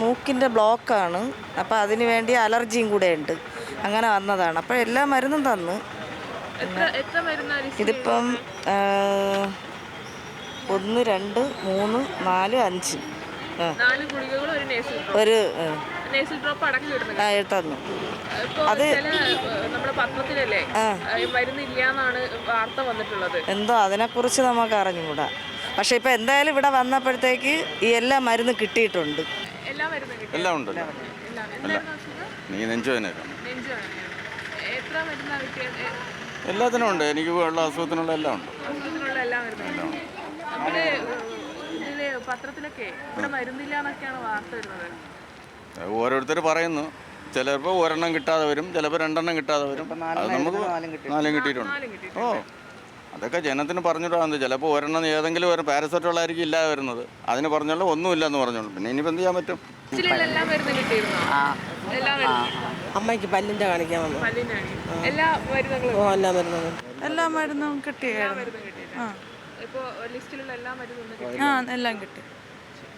മൂക്കിന്റെ ബ്ലോക്കാണ്. അപ്പോൾ അതിന് വേണ്ടി അലർജിയും കൂടെ ഉണ്ട്. അങ്ങനെ വന്നതാണ്. അപ്പോൾ എല്ലാ മരുന്നും തന്നു. ഇതിപ്പം ഒന്ന് രണ്ട് മൂന്ന് നാല് അഞ്ച്. ഒരു തന്നു. അത് പത്രത്തിലല്ലേ മരുന്നില്ലാന്നാണ് വാർത്ത വന്നിട്ടുള്ളത്. എന്തോ അതിനെക്കുറിച്ച് നമുക്ക് അറിഞ്ഞുകൂടാ പക്ഷെ ഇപ്പം എന്തായാലും ഇവിടെ വന്നപ്പോഴത്തേക്ക് ഈ എല്ലാ മരുന്നും കിട്ടിയിട്ടുണ്ട്. എല്ലാ ഉണ്ട്? നീ എല്ലാത്തിനും ഉണ്ട്. എനിക്ക് ഉള്ള അസുഖത്തിനുള്ള എല്ലാം ഉണ്ട്. ഓരോരുത്തർ പറയുന്നു. ചിലപ്പോൾ ഒരെണ്ണം കിട്ടാതെ വരും. ചിലപ്പോൾ രണ്ടെണ്ണം കിട്ടാതെ വരും. അത് നമുക്ക് നാലും കിട്ടിയിട്ടുണ്ട്. ഓ. അതൊക്കെ ജനത്തിന് പറഞ്ഞിട്ടാണ് ചിലപ്പോൾ ഒരെണ്ണം ഏതെങ്കിലും ഒരു പാരസെറ്റോളായിരിക്കും ആയിരിക്കും ഇല്ലാതെ വരുന്നത് അതിന് പറഞ്ഞോളൂ ഒന്നുമില്ല എന്ന് പറഞ്ഞോളൂ. പിന്നെ ഇനിയിപ്പോൾ എന്ത് ചെയ്യാൻ പറ്റും? അമ്മയ്ക്ക് പല്ലിന്റെ കാണിക്കാൻ വന്നു. പല്ലിനാണ് എല്ലാ മരുന്നുകളും ഓ എല്ലാം വരുന്നത് എല്ലാ മരുന്നും കിട്ടിയായിരുന്നു. എല്ലാ മരുന്നും കിട്ടി ആ. എല്ലാം കിട്ടി.